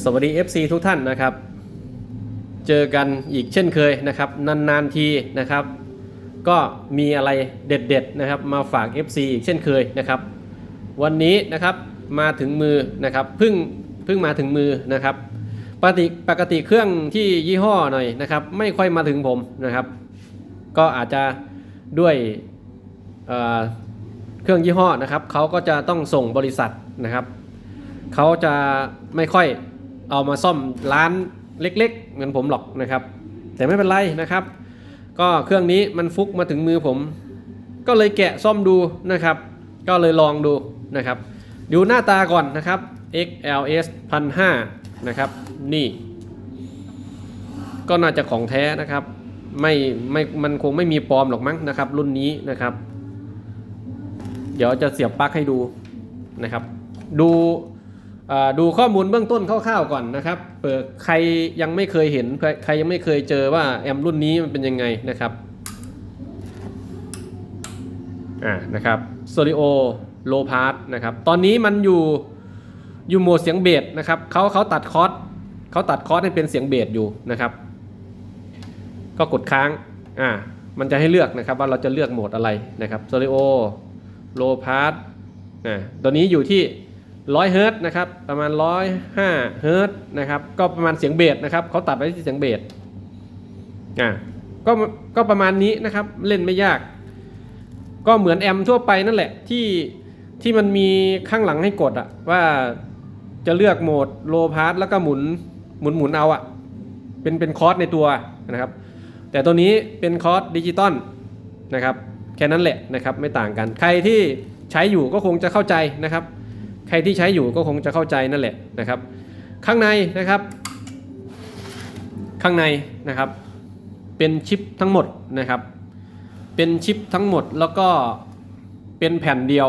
สวัสดี FC ทุกท่านนะครับ เจอกันอีกเช่นเคยนะครับ นานๆทีนะครับ ก็มีอะไรเด็ดๆนะครับ มาฝาก FC อีกเช่นเคยนะครับ วันนี้นะครับมาถึงมือนะครับเพิ่งเพิ่งมาถึงมือนะครับปกติปกติเครื่องที่ยี่ห้อหน่อยนะครับ ไม่ค่อยมาถึงผมนะครับ ก็อาจจะด้วยเเครื่องยี่ห้อนะครับเขาก็จะต้องส่งบริษัทนะครับเขาจะไม่ค่อย เอามาซ่อมร้านเล็กๆ เหมือนผมหรอกนะครับ แต่ไม่เป็นไรนะครับ ก็เครื่องนี้มันฟุกมาถึงมือผม ก็เลยแกะซ่อมดูนะครับ ก็เลยลองดูนะครับ ดูหน้าตาก่อนนะครับ XLS 1005นะครับ นี่ ก็น่าจะของแท้นะครับไม่ไม่มันคงไม่มีปลอมหรอกมั้งนะครับ รุ่นนี้นะครับ เดี๋ยวจะเสียบปลั๊กให้ดูนะครับ ดู ดูข้อมูลเบื้องต้นคร่าวๆก่อนนะครับเผื่อใครยังไม่เคยเห็นใครยังไม่เคยเจอว่าแอมรุ่นนี้มันเป็นยังไงนะครับอ่านะครับ Studio Low Pass นะครับตอนนี้มันอยู่อยู่โหมดเสียงเบสนะครับเขาเขาตัดคอร์สเขาตัดคอร์สให้เป็นเสียงเบสอยู่นะครับ ก็กดค้างอ่ามันจะให้เลือกนะครับว่าเราจะเลือกโหมดอะไรนะครับ Studio Low Pass อ่าตัวนี้อยู่ที่ 100เฮิร์ตนะครับประมาณ 105เฮิร์ตนะครับก็ประมาณเสียงเบสนะครับเขาตัดไว้ที่เสียงเบสอ่าก็ก็ประมาณนี้นะครับเล่นไม่ยาก ก็เหมือนแอมทั่วไปนั่นแหละที่ที่มันมีข้างหลังให้กดอะว่าจะเลือกโหมดโลพาสแล้วก็หมุนหมุนหมุนเอาอะเป็นเป็นคอร์สในตัวนะครับ แต่ตัวนี้เป็นคอร์สดิจิตอลนะครับแค่นั้นแหละนะครับไม่ต่างกันใครที่ใช้อยู่ก็คงจะเข้าใจนะครับ ใครที่ใช้อยู่ก็คงจะเข้าใจนั่นแหละนะครับ ข้างในนะครับ ข้างในนะครับ เป็นชิปทั้งหมดนะครับ เป็นชิปทั้งหมดแล้วก็เป็นแผ่นเดียว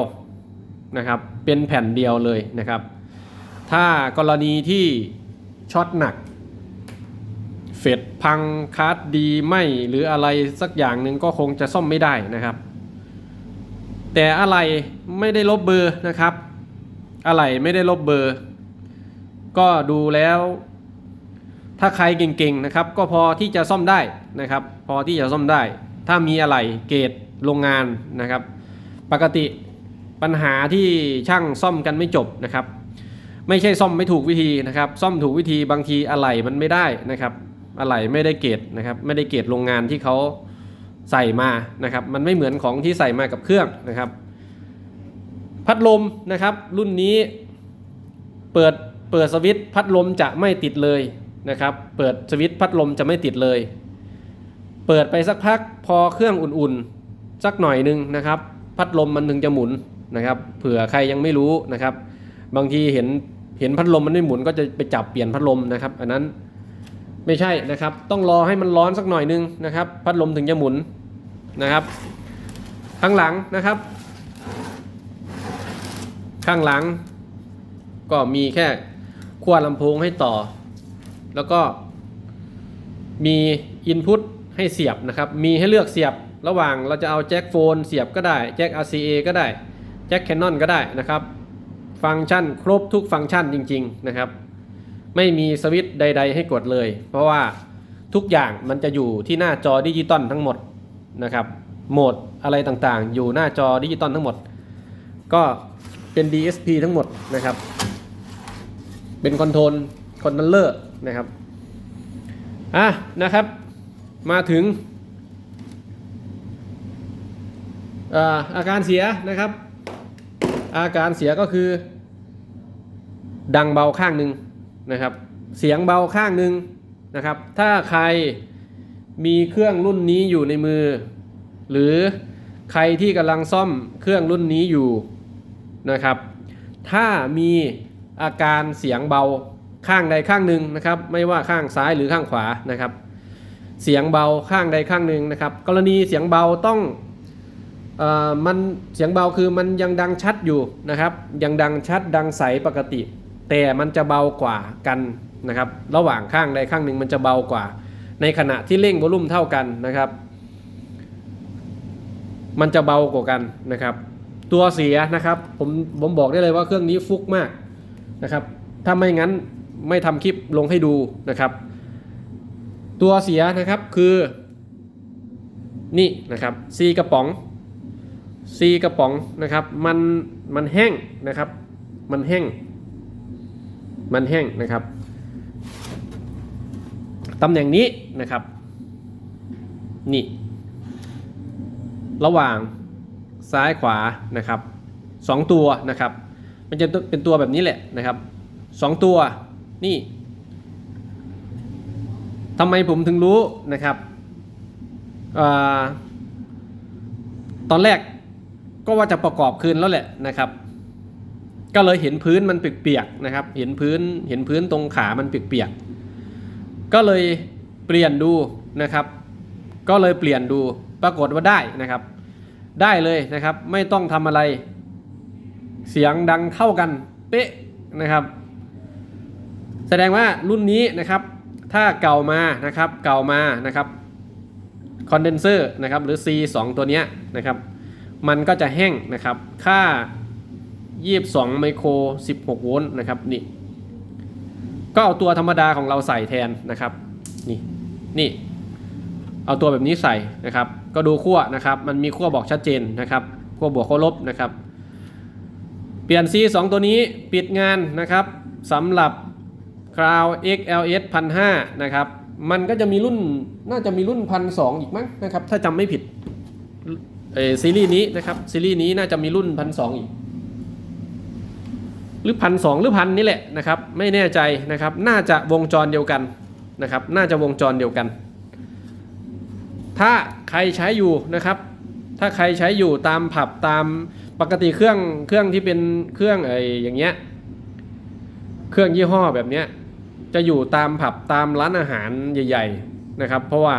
นะครับ เป็นแผ่นเดียวเลยนะครับ ถ้ากรณีที่ช็อตหนักเฟดพังคาร์ดดีไม่หรืออะไรสักอย่างหนึ่งก็คงจะซ่อมไม่ได้นะครับ แต่อะไรไม่ได้ลบเบอร์นะครับ อะไรไม่ได้ลบเบอร์ ก็ดูแล้ว ถ้าใครเก่งๆนะครับ ก็พอที่จะซ่อมได้นะครับ พอที่จะซ่อมได้ ถ้ามีอะไรเกรดโรงงานนะครับ ปกติปัญหาที่ช่างซ่อมกันไม่จบนะครับ ไม่ใช่ซ่อมไม่ถูกวิธีนะครับ ซ่อมถูกวิธีบางทีอะไหล่มันไม่ได้นะครับอะไหล่ไม่ได้เกรดนะครับ ไม่ได้เกรดโรงงานที่เขาใส่มานะครับ มันไม่เหมือนของที่ใส่มากับเครื่องนะครับ พัดลมนะครับรุ่นนี้เปิดเปิดสวิตช์พัดลมจะไม่ติดเลยนะครับเปิดสวิตช์พัดลมจะไม่ติดเลย เปิดไปสักพักพอเครื่องอุ่นๆสักหน่อยหนึงนะครับ พัดลมมันถึงจะหมุนนะครับ เผื่อใครยังไม่รู้นะครับ บางทีเห็นเห็นพัดลมมันไม่หมุนก็จะไปจับเปลี่ยนพัดลมนะครับ อันนั้นไม่ใช่นะครับ ต้องรอให้มันร้อนสักหน่อยหนึงนะครับ พัดลมถึงจะหมุนนะครับ ข้างหลังนะครับ ข้างหลัง ก็มีแค่ขั้วลำโพงให้ต่อ แล้วก็มีอินพุตให้เสียบนะครับ มีให้เลือกเสียบระหว่างเราจะเอาแจ็คโฟนเสียบก็ได้ แจ็ค RCA ก็ได้ แจ็คแคนนอนก็ได้นะครับ ฟังก์ชันครบทุกฟังก์ชันจริง ๆนะครับ ไม่มีสวิตช์ใด ๆ ให้กดเลย เพราะว่าทุกอย่างมันจะอยู่ที่หน้าจอดิจิตอลทั้งหมดนะครับ โหมดอะไรต่างๆ อยู่หน้าจอดิจิตอลทั้งหมด ก็ เป็น DSP ทั้งหมดนะครับ เป็นคอนโทรลคอนโทรลเลอร์นะครับ อะนะครับ มาถึงอาอาการเสียนะครับ อาการเสียก็คือ ดังเบาข้างหนึ่งนะครับ เสียงเบาข้างหนึ่งนะครับ ถ้าใครมีเครื่องรุ่นนี้อยู่ในมือ หรือใครที่กำลังซ่อมเครื่องรุ่นนี้อยู่ นะครับ ถ้ามีอาการเสียงเบาข้างใดข้างหนึ่งนะครับ ไม่ว่าข้างซ้ายหรือข้างขวานะครับ เสียงเบาข้างใดข้างหนึ่งนะครับ กรณีเสียงเบาต้องอมันเสียงเบาคือมันยังดังชัดอยู่นะครับ ยังดังชัดดังใสปกติ แต่มันจะเบากว่ากันนะครับ ระหว่างข้างใดข้างหนึ่งมันจะเบากว่า ในขณะที่เร่งวอลุ่มเท่ากันนะครับ มันจะเบากว่ากันนะครับ ตัวเสียนะครับ ผมผมบอกได้เลยว่าเครื่องนี้ฟุกมากนะครับ ถ้าไม่งั้นไม่ทำคลิปลงให้ดูนะครับ ตัวเสียนะครับคือนี่นะครับซีกระป๋องซีกระป๋องนะครับมันมันแห้งนะครับ มันแห้ง มันแห้งนะครับตำแหน่งนี้นะครับ นี่ ระหว่าง ซ้ายขวานะครับสองตัวนะครับ มันจะเป็นตัวแบบนี้แหละนะครับสองตัวนี่ทำไมผมถึงรู้นะครับอตอนแรกก็ว่าจะประกอบคืนแล้วแหละนะครับ ก็เลยเห็นพื้นมันเปียกๆนะครับ เห็นพื้นเห็นพื้นตรงขามันเปียกๆก็เลยเปลี่ยนดูนะครับ ก็เลยเปลี่ยนดูปรากฏว่าได้นะครับ ได้เลยนะครับ ไม่ต้องทำอะไร เสียงดังเท่ากัน เป๊ะนะครับ แสดงว่ารุ่นนี้นะครับ ถ้าเก่ามานะครับ เก่ามานะครับคอนเดนเซอร์นะครับหรือ C2 ตัวนี้นะครับ มันก็จะแห้งนะครับ ค่า 22 ไมโคร 16 โวลต์นะครับนี่ก็เอาตัวธรรมดาของเราใส่แทนนะครับ นี่นี่ เอาตัวแบบนี้ใส่นะครับ ก็ดูขั้วนะครับ มันมีขั้วบอกชัดเจนนะครับขั้วบวกขั้วลบนะครับ เปลี่ยน C 2 ตัวนี้ปิดงานนะครับสำหรับ Crown XLS 1,500นะครับ มันก็จะมีรุ่นน่าจะมีรุ่น1,200อีกมั้งนะครับ ถ้าจำไม่ผิดเอซีรีส์นี้นะครับ ซีรีส์นี้น่าจะมีรุ่น1,200อีก หรือพันสหรือพันนี่แหละนะครับ ไม่แน่ใจนะครับ น่าจะวงจรเดียวกันนะครับ น่าจะวงจรเดียวกัน ถ้าใครใช้อยู่นะครับ ถ้าใครใช้อยู่ตามผับตามปกติเครื่องเครื่องที่เป็นเครื่องไอ้อย่างเงี้ยเครื่องยี่ห้อแบบเนี้ยจะอยู่ตามผับตามร้านอาหารใหญ่ ๆนะครับ เพราะว่า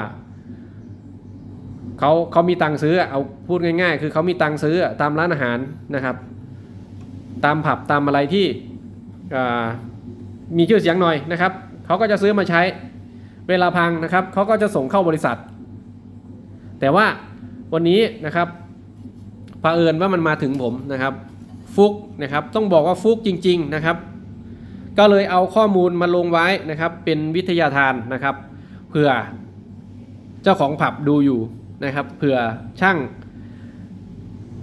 เขาเขามีตังค์ซื้อเอาพูดง่าย ๆ คือเขามีตังค์ซื้อตามร้านอาหารนะครับ ตามผับตามอะไรที่มีชื่อเสียงหน่อยนะครับเขาก็จะซื้อมาใช้เวลาพังนะครับเขาก็จะส่งเข้าบริษัท แต่ว่าวันนี้นะครับเผอิญว่ามันมาถึงผมนะครับ ฟุกนะครับต้องบอกว่าฟุกจริง ๆนะครับ ก็เลยเอาข้อมูลมาลงไว้นะครับ เป็นวิทยาทานนะครับเผื่อเจ้าของผับดูอยู่นะครับเผื่อช่าง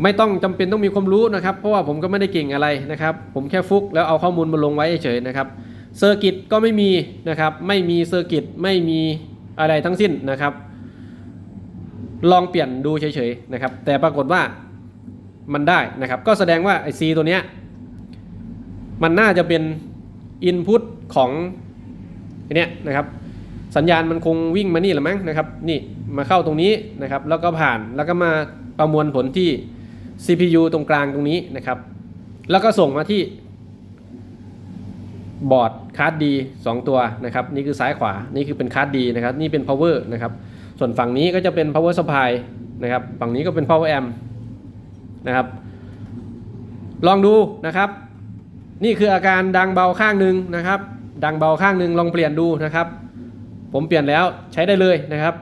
ไม่ต้องจำเป็นต้องมีความรู้นะครับ เพราะว่าผมก็ไม่ได้เก่งอะไรนะครับ ผมแค่ฟุกแล้วเอาข้อมูลมาลงไว้เฉยๆนะครับเซอร์กิตก็ไม่มีนะครับ ไม่มีเซอร์กิตไม่มีอะไรทั้งสิ้นนะครับ ลองเปลี่ยนดูเฉยๆนะครับ แต่ปรากฏว่ามันได้นะครับ ก็แสดงว่าไอซีตัวเนี้ยมันน่าจะเป็นอินพุตของไอเนี้ยนะครับ สัญญาณมันคงวิ่งมานี่แหละมั้งนะครับ นี่มาเข้าตรงนี้นะครับ แล้วก็ผ่านแล้วก็มาประมวลผลที่ CPU ตรงกลางตรงนี้นะครับ แล้วก็ส่งมาที่บอร์ดคาร์ดดี2ตัวนะครับ นี่คือซ้ายขวา นี่คือเป็นคาร์ดดีนะครับ นี่เป็น power นะครับ ส่วนฝั่งนี้ก็จะเป็น power supply นะครับฝั่งนี้ก็เป็น power amp นะครับ ลองดูนะครับ นี่คืออาการดังเบาข้างหนึ่งนะครับ ดังเบาข้างหนึ่งลองเปลี่ยนดูนะครับ ผมเปลี่ยนแล้วใช้ได้เลยนะครับ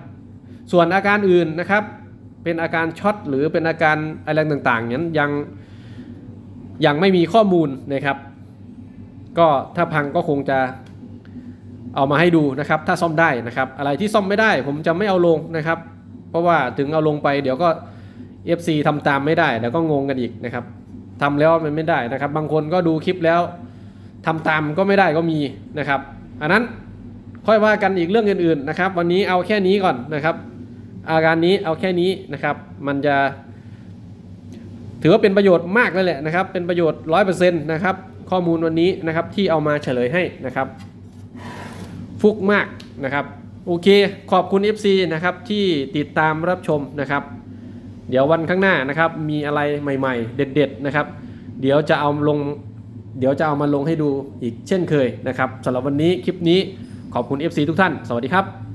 ส่วนอาการอื่นนะครับ เป็นอาการช็อตหรือเป็นอาการอะไรต่างๆนั้นยังยังไม่มีข้อมูลนะครับ ก็ถ้าพังก็คงจะ เอามาให้ดูนะครับถ้าซ่อมได้นะครับ อะไรที่ซ่อมไม่ได้ผมจะไม่เอาลงนะครับ เพราะว่าถึงเอาลงไปเดี๋ยวก็ FC ทำตามไม่ได้เดี๋ยวก็งงกันอีกนะครับทำแล้วมันไม่ได้นะครับ บางคนก็ดูคลิปแล้วทำตามก็ไม่ได้ก็มีนะครับ อันนั้นค่อยว่ากันอีกเรื่องอื่นๆนะครับ วันนี้เอาแค่นี้ก่อนนะครับ อาการนี้เอาแค่นี้นะครับ มันจะ ถือว่าเป็นประโยชน์มากเลยแหละนะครับ เป็นประโยชน์ร้อยเปอร์เซ็นต์นะครับข้อมูลวันนี้นะครับที่เอามาเฉลยให้นะครับ ฟุกมากนะครับ โอเค ขอบคุณ FC นะครับที่ติดตามรับชมนะครับ เดี๋ยววันข้างหน้านะครับมีอะไรใหม่ ๆ เด็ด ๆ นะครับ เดี๋ยวจะเอาลงเดี๋ยวจะเอามาลงให้ดูอีกเช่นเคยนะครับสำหรับวันนี้คลิปนี้ขอบคุณ FC ทุกท่าน สวัสดีครับ